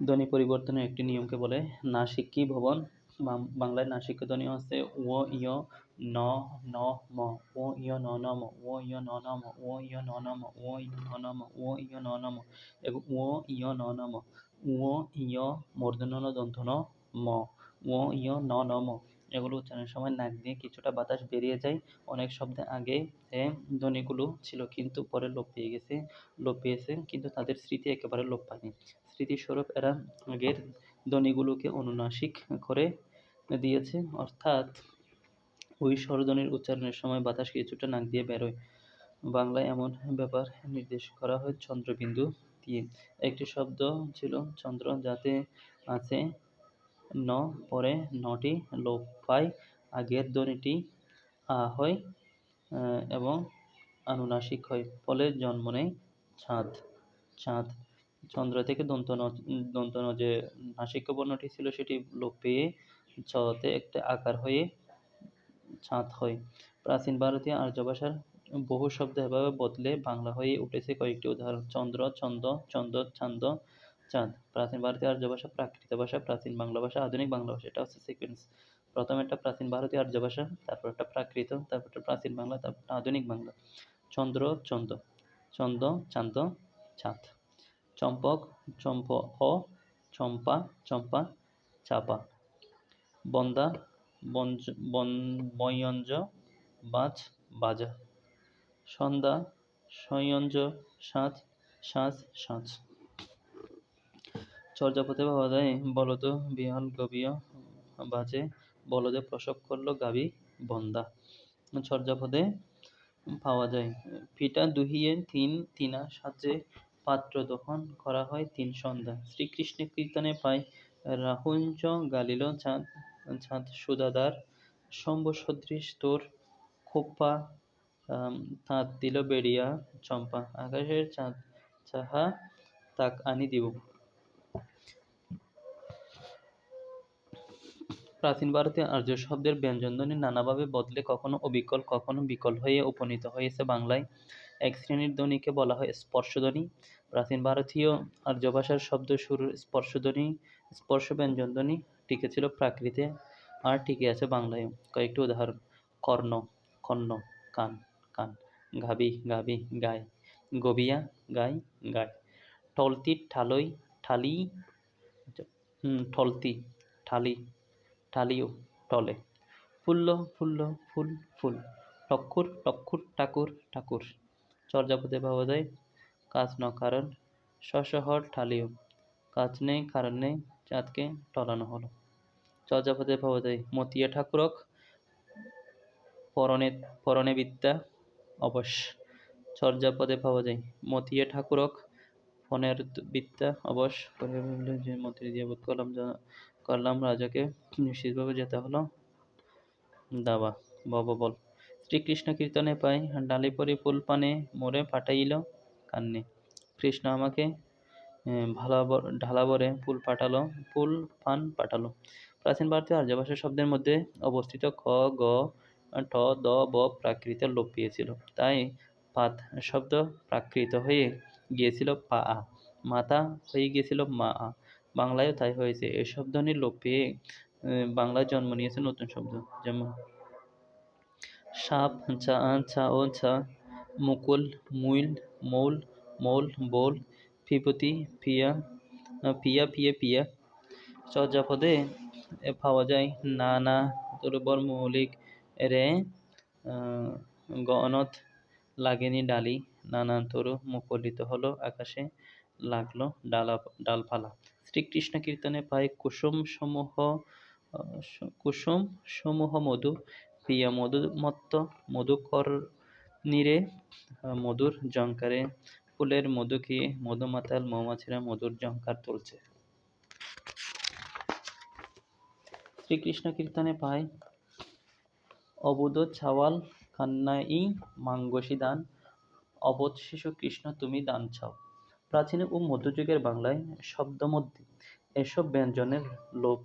ধ্বনি পরিবর্তনের একটি নিয়মকে বলে নাসিক্যি ভবন। বাংলায় নাসিক্য ধ্বনি হচ্ছে ও ইয় ন ন ম। ও ইয় ন ন ম। ও ইয় ন ন ম। ও ইয় ন ন ম। ও ইয় ন ন ম। ও ইয় ন ন ম। এবং ও ইয় ন ন ম। ও ইয় মূর্ধন্য ন দন্ত ন ম। ও ইয় ন ন ম। এগুলো উচ্চারণের সময় নাক দিয়ে কিছুটা বাতাস বেরিয়ে যায়। অনেক শব্দে আগে ধ্বনিগুলো ছিল কিন্তু পরে লোপ পেয়ে গেছে, লোপ পেয়েছে, কিন্তু তাদের স্মৃতি একেবারে লোপ পায়নি। স্মৃতিস্বরূপ এরা আগের ধ্বনিগুলোকে অনুনাসিক করে দিয়েছে। অর্থাৎ ওই স্বরধ্বনির উচ্চারণের সময় বাতাস কিছুটা নাক দিয়ে বেরোয়। বাংলায় এমন ব্যাপার নির্দেশ করা হয় চন্দ্রবিন্দু দিয়ে। একটি শব্দ ছিল চন্দ্র যাতে আছে ন পরে নটি লোপ পায় আগের ধ্বনিটি আ হয় এবং আনুনাসিক হয়। ফলে জন্ম নেয় ছাদ। চাঁদ চন্দ্র থেকে দন্ত ন দন্ত ন যে নাসিক্য বর্ণটি ছিল সেটি লোপ পেয়ে চতে একটা আকার হয়ে ছাঁদ হয়। প্রাচীন ভারতীয় আর্য ভাষার বহু শব্দ এভাবে বদলে বাংলা হয়ে উঠেছে। কয়েকটি উদাহরণ, চন্দ্র চন্দ চন্দ চান্দ চাঁদ। প্রাচীন ভারতীয় আর্য ভাষা প্রাকৃত ভাষা, প্রাচীন বাংলা ভাষা, আধুনিক বাংলা ভাষা, এটা হচ্ছে সিকোয়েন্স প্রথম একটা প্রাচীন ভারতীয় আর্য ভাষা তারপর একটা প্রাকৃত, তারপর একটা প্রাচীন বাংলা, তারপর আধুনিক বাংলা। চন্দ্র চন্দ চন্দ চান্দ চাঁদ চম্পক, চম্প অ, চম্পা চম্পা, চাপা। বন্দা বন- বয়ঞ্জ বাজ বাজা। সন্ধ্যা, সয়ঞ্জ সাজ সাজ সাজ চর্যাপদে পাওয়া যায়, বলদ, বিহল, গবিয়, বাজে। বলদে প্রসব করল গাবি, বন্দা। চর্যাপদে পাওয়া যায়। পিতা দুহিয়ে তিন, তিনা সাজে পাত্র দহন করা হয় তিন সন্ধ্যা। শ্রীকৃষ্ণের কীর্তনে পাই রাহুঞ্জ গালিল চাঁদ চাঁদ সুদাদার শম্ভ সদৃশ তোর আম, তাঁত দিল বেড়িয়া চম্পা। আকাশের চাঁদ চাহা তাক আনি দিব। প্রাচীন ভারতীয় আর্য শব্দের ব্যঞ্জনধ্বনি নানাভাবে বদলে কখনো অবিকল কখনো বিকল হয়ে উপনীত হয়েছে বাংলায়। এক শ্রেণির ধ্বনিকে বলা হয় স্পর্শধ্বনি। প্রাচীন ভারতীয় আর্য ভাষার শব্দ শুরুর স্পর্শধ্বনি স্পর্শ ব্যঞ্জনধ্বনি টিকে ছিল প্রাকৃতে আর টিকে আছে বাংলায় কয়েকটি উদাহরণ, কর্ণ কর্ণ, কান কান গাবি গাবি গায় গবিয়া গাই গায়, টলতি, ঠালই, ঠালি ঠলতি ঠালি, ঠালিও, টলে, ফুল্ল ফুল্ল, ফুল ফুল, টক্কুর টক্কুর ঠাকুর ঠাকুর চর্যাপদে পাওয়া যায়। কাজ ন কারণ সশহর ঠালিও। কাজ নেই, কারণ নেই, চাঁদকে টলানো হলো। চর্যাপদে যায় মতিয়া ঠাকুরক, পরনে পরনে বিদ্যা অবশ্য চর্যাপদে যায় মতিয়া ঠাকুরক ফোনের বিদ্যা বলল যে, মন্ত্রী দিয়ে বোধ করলাম করলাম রাজাকে নিশ্চিতভাবে যেতে হলো। দাবা বাবা বল। শ্রীকৃষ্ণ কীর্তনে পাই ডালি পরি ফুল পানে মোড়ে পাঠাইল কান্নে। কৃষ্ণ আমাকে আহ, ভালা ব- ঢালা ভরে ফুল পাঠালো ফুল পান পাঠালো। প্রাচীন ভারতীয় আর্য ভাষা শব্দের মধ্যে অবস্থিত খ গ ঠ দ ব প্রাকৃত লোপ পেয়েছিল তাই পাত শব্দ প্রাকৃত হয়ে গিয়েছিল পা আ মাতা হয়ে গিয়েছিল মা আ। বাংলায়ও তাই হয়েছে। এই শব্দনি লোপ পেয়ে বাংলায় জন্ম নিয়েছে নতুন শব্দ যেমন সাপ চা চা ও ছা মুকুল মুইল মৌল মৌল বোল ফিপতি পিয়া আহ, পিয়া পিয়ে পিয়া চর্যাপদে পাওয়া যায় না না দুর্বল মৌলিক রে গণত লাগেনি ডালি। নানান তরু মুখরিত হলো আকাশে লাগল ডালা ডালপালা। শ্রীকৃষ্ণ কীর্তনে পাই কুসুম সমূহ কুসুম সমূহ মধু। প্রিয়া মধু মত্ত মধুকর নীরে মধুর জঙ্কারে ফুলের মধু খেয়ে মধুমাতাল মৌমাছিরা মধুর জঙ্কার তুলছে। শ্রীকৃষ্ণ কীর্তনে পাই অবুধ ছাওয়াল কান্নাই মাঙ্গসী দান, অবধ শিশু কৃষ্ণ তুমি দান চাও। প্রাচীন ও মধ্যযুগের বাংলায় শব্দ মধ্যে এসব ব্যঞ্জনের লোপ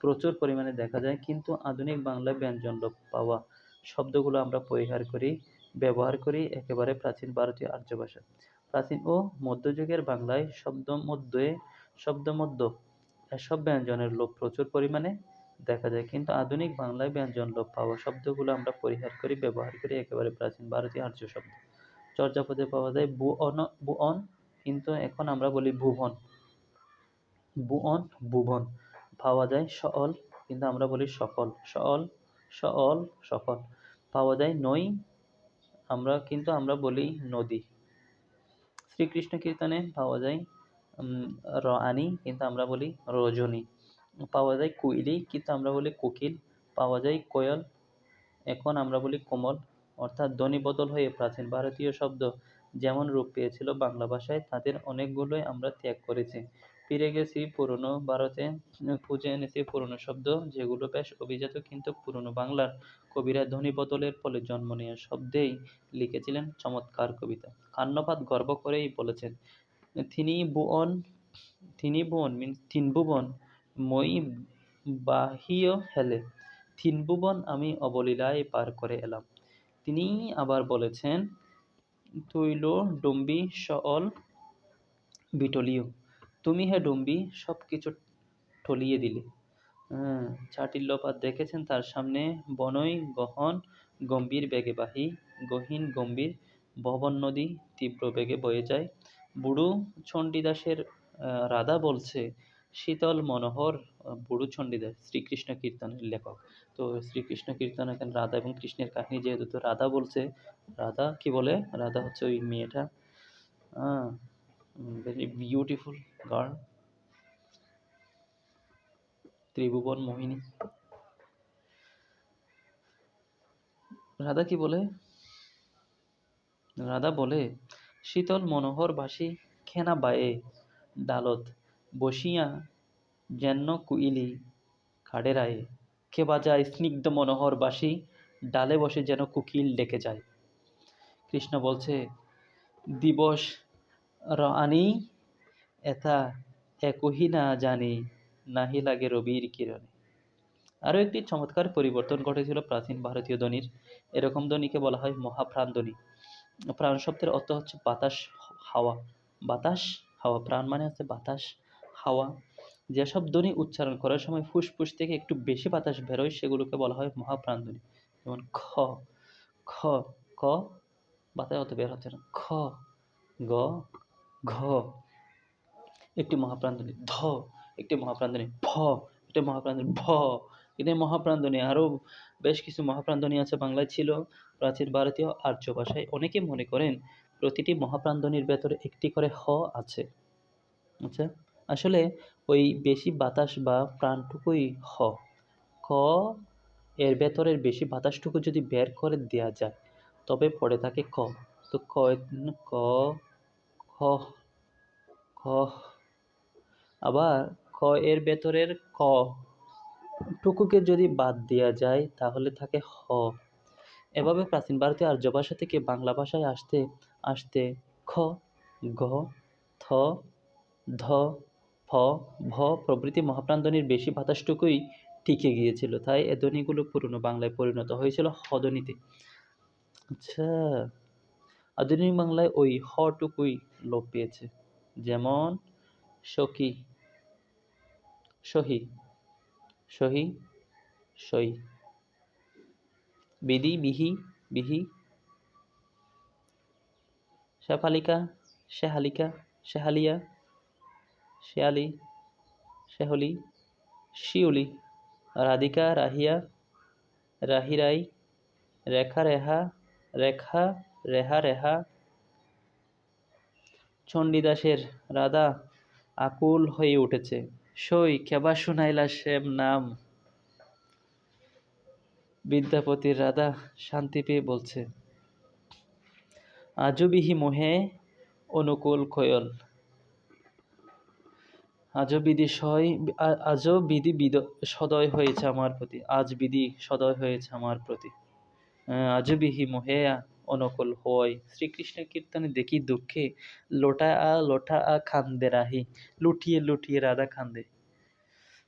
প্রচুর পরিমাণে দেখা যায়, কিন্তু আধুনিক বাংলায় ব্যঞ্জন লোপ পাওয়া শব্দগুলো আমরা পরিহার করি ব্যবহার করি একেবারে প্রাচীন ভারতীয় আর্য ভাষা প্রাচীন ও মধ্যযুগের বাংলায় শব্দ মধ্যে শব্দমধ্য এসব ব্যঞ্জনের লোপ প্রচুর পরিমাণে দেখা যায়। কিন্তু আধুনিক বাংলায় ব্যঞ্জন লোপ পাওয়া শব্দগুলো আমরা পরিহার করি, ব্যবহার করি একেবারে প্রাচীন ভারতীয় আর্য শব্দ। চর্যাপদে পাওয়া যায় বুঅন বুঅন কিন্তু এখন আমরা বলি ভুবন। বুঅন ভুবন পাওয়া যায় সল কিন্তু আমরা বলি সকল। সল সল সকল পাওয়া যায় নই আমরা কিন্তু আমরা বলি নদী। শ্রীকৃষ্ণ কীর্তনে পাওয়া যায় উম, রানী কিন্তু আমরা বলি রজনী। পাওয়া যায় কুইলি কিন্তু আমরা বলি কোকিল। পাওয়া যায় কোয়ল এখন আমরা বলি কোমল। অর্থাৎ ধ্বনি বদল হয়ে প্রাচীন ভারতীয় শব্দ যেমন রূপ পেয়েছিল বাংলা ভাষায় তাদের অনেকগুলোই আমরা ত্যাগ করেছি। ফিরে গেছি পুরনো ভারতে খুঁজে এনেছি পুরনো শব্দ, যেগুলো বেশ অভিজাত কিন্তু পুরনো বাংলার। কবিরা ধ্বনি বদলের ফলে জন্ম নেওয়া শব্দেই লিখেছিলেন চমৎকার কবিতা। কান্নপাত গর্ব করেই বলেছেন তিনি ভুবন তিনি ভুবন মিনস তিন ভুবন, মই বাহিয় হেলে তিন ভুবন আমি অবলীলায় পার করে এলাম। তিনি আবার বলেছেন, তৈল, ডুম্বি সল বিটলিও তুমি হে ডুম্বি সব কিছু ঠলিয়ে দিলে। হ্যাঁ চাটিল্যপাত দেখেছেন তার সামনে? বনই গহন, গম্ভীর বেগে বাহি, গহীন গম্ভীর, ভবন নদী তীব্র বেগে বয়ে যায়। বুড়ো চণ্ডীদাসের রাধা বলছে, শীতল মনোহর, বুড়ো চণ্ডীদাস, শ্রীকৃষ্ণ কীর্তনের লেখক। তো শ্রীকৃষ্ণ কীর্তন এখানে রাধা এবং কৃষ্ণের কাহিনী যেহেতু, তো রাধা বলছে, রাধা, কি বলে? রাধা হচ্ছে ওই মেয়েটা। ভেরি বিউটিফুল গার্ল ত্রিভুবন মোহিনী। রাধা কি বলে? রাধা বলে, শীতল মনোহর বাসি খেনা বায়ে, ডালত বসিয়া যেন কুইলি খাড়ে রায়ে। কে বাজায় স্নিগ্ধ মনোহর বাসি ডালে বসে যেন কুকিল ডেকে যায়। কৃষ্ণ বলছে, দিবস রানী এথা একহি না জানি, নাহি লাগে রবির কিরণে। আরও একটি চমৎকার পরিবর্তন ঘটেছিল প্রাচীন ভারতীয় ধ্বনির। এরকম ধ্বনিকে বলা হয় মহাপ্রাণ ধ্বনি। প্রাণ শব্দের অর্থ হচ্ছে বাতাস, হাওয়া। বাতাস, হাওয়া। প্রাণ মানে হচ্ছে বাতাস, হাওয়া। যেসব ধ্বনি উচ্চারণ করার সময় ফুসফুস থেকে একটু বেশি বাতাস বেরোয়, সেগুলোকে বলা হয় মহাপ্রাণ ধ্বনি। যেমন খ খ, ক বাতাস অত বের হচ্ছে না। খ, গ, ঘ। একটি মহাপ্রাণধ্বনি ধ, একটি মহাপ্রাণধ্বনি ফ, একটি মহাপ্রাণধ্বনি ভ এটি মহাপ্রাণধ্বনি আরও বেশ কিছু মহাপ্রাণধ্বনি আছে বাংলায় ছিল, প্রাচীন ভারতীয় আর্য ভাষায় অনেকে মনে করেন প্রতিটি মহাপ্রাণধ্বনির ভেতরে একটি করে হ আছে। আচ্ছা আসলে ওই বেশি বাতাস বা প্রাণটুকুই হ। ক এর ভেতরের বেশি বাতাসটুকু যদি বের করে দেওয়া যায়, তবে পড়ে থাকে ক। তো ক ক, খ খ আবার খ এর ভেতরের ক টুকুকে যদি বাদ দেওয়া যায়, তাহলে থাকে হ। এভাবে প্রাচীন ভারতীয় আর্য ভাষা থেকে বাংলা ভাষায় আসতে আসতে খ গ থ, ধ, ফ, ভ প্রভৃতি মহাপ্রাণধ্বনির বেশি বাতাসটুকুই টিকে গিয়েছিল। তাই এ ধ্বনিগুলো পুরনো বাংলায় পরিণত হয়েছিল হধ্বনিতে আচ্ছা আধুনিক বাংলায় ওই হটুকুই লোপ পেয়েছে। যেমন সখী, সহি সহি, সই। বিধি, বিহি বিহি। শেফালিকা শেহালিকা শেহালিয়া শেয়ালি শেহলি শিউলি, রাধিকা, রাহিয়া, রাহিরাই, রেখা, রেহা রেখা, রেহা রেহা। চণ্ডীদাসের রাধা আকুল হয়ে উঠেছে। সই কেবা শুনাইলা শ্যাম নাম? বিদ্যাপতির রাধা শান্তি পেয়ে বলছে আজও বিহি মোহে অনুকূল কয়ল আজও বিধি সয় আ- আজও বিধি বিদ সদয় হয়েছে আমার প্রতি। আজ বিধি সদয় হয়েছে আমার প্রতি। আহ, আজও বিহি মোহে অনুকূল হয়। শ্রীকৃষ্ণ কীর্তনে দেখি দুঃখে লোটা আ লোটা আ খান্দে রাহি লুটিয়ে লুটিয়ে রাধা খান্দে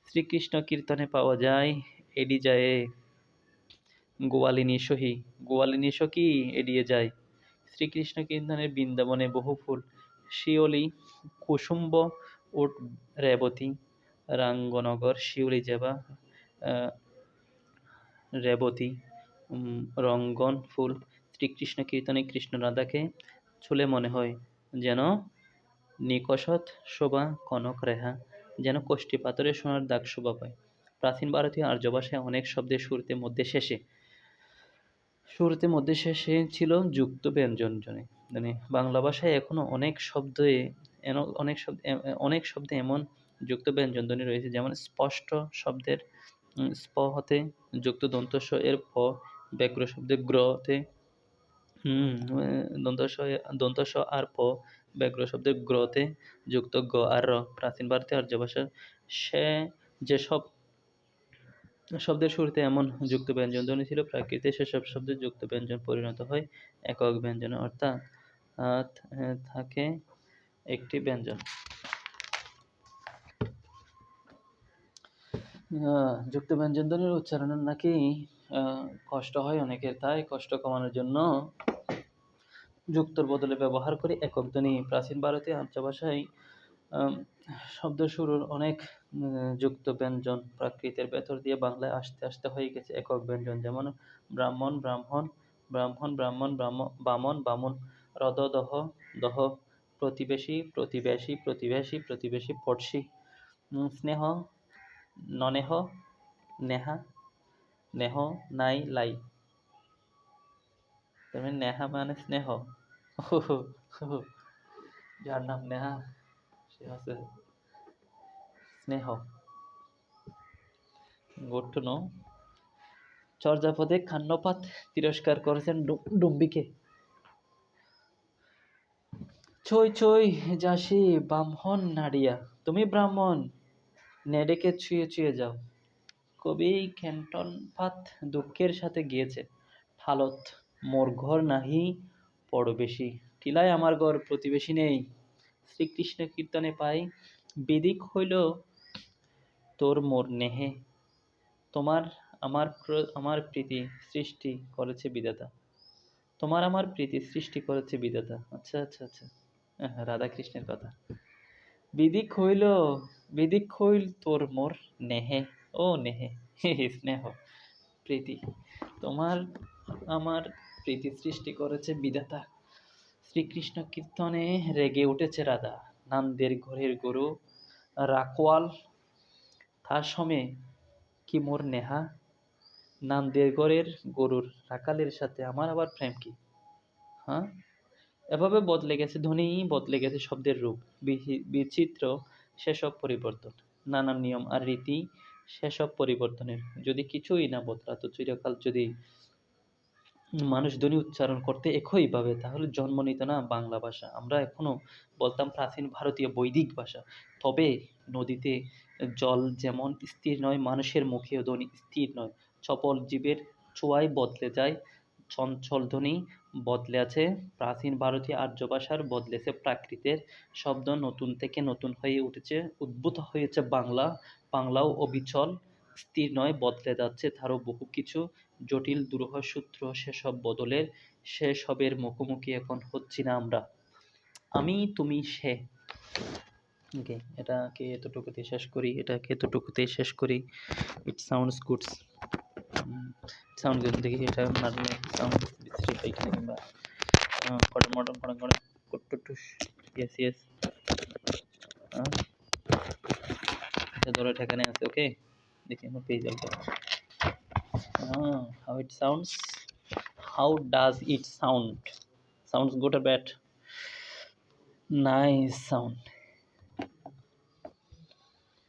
শ্রীকৃষ্ণ কীর্তনে পাওয়া যায় এডি যায় গোয়ালিনী সহি গোয়ালিনী সখী এড়িয়ে যায়। শ্রীকৃষ্ণ কীর্তনের বৃন্দাবনে বহু ফুল শিওলি কুসুম্ব উট রেবতী রাঙ্গনগর জেবা আহ, রেবতী রঙ্গন ফুল শ্রীকৃষ্ণ কীর্তনে কৃষ্ণ রাধাকে ছুলে মনে হয় যেন নিকষত শোভা কনক রেহা, যেন কোষ্ঠী পাথরে সোনার দাগ শোভা পায়। প্রাচীন ভারতীয় আর্য ভাষায় অনেক শব্দের শুরুতে মধ্যে শেষে, শুরুতে মধ্যে শেষে ছিল যুক্ত ব্যঞ্জন জনে। মানে বাংলা ভাষায় এখনও অনেক শব্দে অনেক শব্দ অনেক শব্দে এমন যুক্ত ব্যঞ্জন ধ্বনি রয়েছে, যেমন স্পষ্ট শব্দের স্প হতে যুক্ত দন্তস্ব, এর প ব্যগ্র শব্দের গ্রতে হুম দন্তস্ব দন্তস্ব আর প, ব্যগ্র শব্দের গ্রতে যুক্ত গ আর র, প্রাচীন ভারতীয় আর্য ভাষার সে যেসব শব্দের শুরুতে এমন যুক্ত ব্যঞ্জন ধ্বনি ছিল প্রাকৃতে সেসব শব্দের যুক্ত ব্যঞ্জন পরিণত হয় একক ব্যঞ্জনে, অর্থাৎ থাকে একটি ব্যঞ্জন। যুক্ত ব্যঞ্জন ধ্বনির উচ্চারণের নাকি কষ্ট হয় অনেকের, তাই কষ্ট কমানোর জন্য যুক্তর বদলে ব্যবহার করে। একক ধ্বনি, প্রাচীন ভারতীয় আর্য ভাষায় শব্দ শুরুর অনেক যুক্ত ব্যঞ্জন প্রাকৃতের ভেতর দিয়ে বাংলায় আসতে আসতে হয়ে গেছে একক ব্যঞ্জন। যেমন ব্রাহ্মণ ব্রাহ্মণ ব্রাহ্মণ ব্রাহ্মণ বামন বামন রদ দহ দহ প্রতিবেশী প্রতিবেশী প্রতিবেশী প্রতিবেশী, পড়শি স্নেহ, ননেহ, নেহা নেহ নাই লাই। তার মানে নেহা মানে স্নেহ। যার নাম নেহা, সে হচ্ছে স্নেহ। গুড টু নো চর্যাপদে খান্নপাত তিরস্কার করেছেন ডুম্বিকে। ছই ছই যাসি ব্রাহ্মণ নাড়িয়া তুমি ব্রাহ্মণ নেডেকে ছুঁয়ে ছুঁয়ে যাও। কবি খেন্টন পাত দুঃখের সাথে গিয়েছে। হালত মোর ঘর নাহি পরবেশী টিলায় আমার ঘর প্রতিবেশী নেই। শ্রীকৃষ্ণ কীর্তনে পাই বিদিক হইল তোর মোর নেহে। তোমার আমার আমার প্রীতি সৃষ্টি করেছে বিধাতা। তোমার আমার প্রীতি সৃষ্টি করেছে বিধাতা। আচ্ছা আচ্ছা আচ্ছা। হ্যাঁ, রাধাকৃষ্ণের কথা। বিদিক হইল বিদিক হইল তোর মোর নেহে। ও নেহে স্নেহ, প্রীতি। তোমার, আমার প্রীতি সৃষ্টি করেছে বিধাতা। শ্রীকৃষ্ণ কীর্তনে রেগে উঠেছে রাধা নান্দের ঘরের গরু রাখওয়াল তার সমে কি মোর নেহা? নান্দের ঘরের গরুর রাখালের সাথে আমার আবার প্রেম কি? হ্যাঁ এভাবে বদলে গেছে ধ্বনি, বদলে গেছে শব্দের রূপ। বিচিত্র সেসব পরিবর্তন। নানান নিয়ম আর রীতি সেসব পরিবর্তনের যদি কিছুই না বদলাতো চিরকাল যদি মানুষ ধ্বনি উচ্চারণ করতে একইভাবে তাহলে জন্ম নিত না বাংলা ভাষা। আমরা এখনও বলতাম প্রাচীন ভারতীয় বৈদিক ভাষা। তবে নদীতে জল যেমন স্থির নয়, মানুষের মুখেও ধ্বনি স্থির নয়। চপল জীবের ছোঁয়ায় বদলে যায় চঞ্চল ধ্বনি বদলে আছে। প্রাচীন ভারতীয় আর্য ভাষার বদলেছে প্রাকৃতের শব্দ। নতুন থেকে নতুন হয়ে উঠেছে, উদ্ভূত হয়েছে বাংলা। বাংলাও অবিচল, স্থির নয়, বদলে যাচ্ছে তারও বহু কিছু। জটিল দুরূহ সূত্র সেসব বদলের সেসবের মুখোমুখি এখন হচ্ছি না আমরা। আমি, তুমি, সে। ওকে, এটাকে এতটুকুতে শেষ করি, এটাকে এতটুকুতে শেষ করি। It sounds goods sound good দেখি এটা মারলে সাউন্ড বিশ্রী পাইখানা কিংবা কটন মটন কটন কটন কুটুটুস ইয়েস ইয়েস এটা ধরো এখানে আছে ওকে দেখি আমার পেজ আলটা। How it sounds how does it sound sounds good R bad nice sound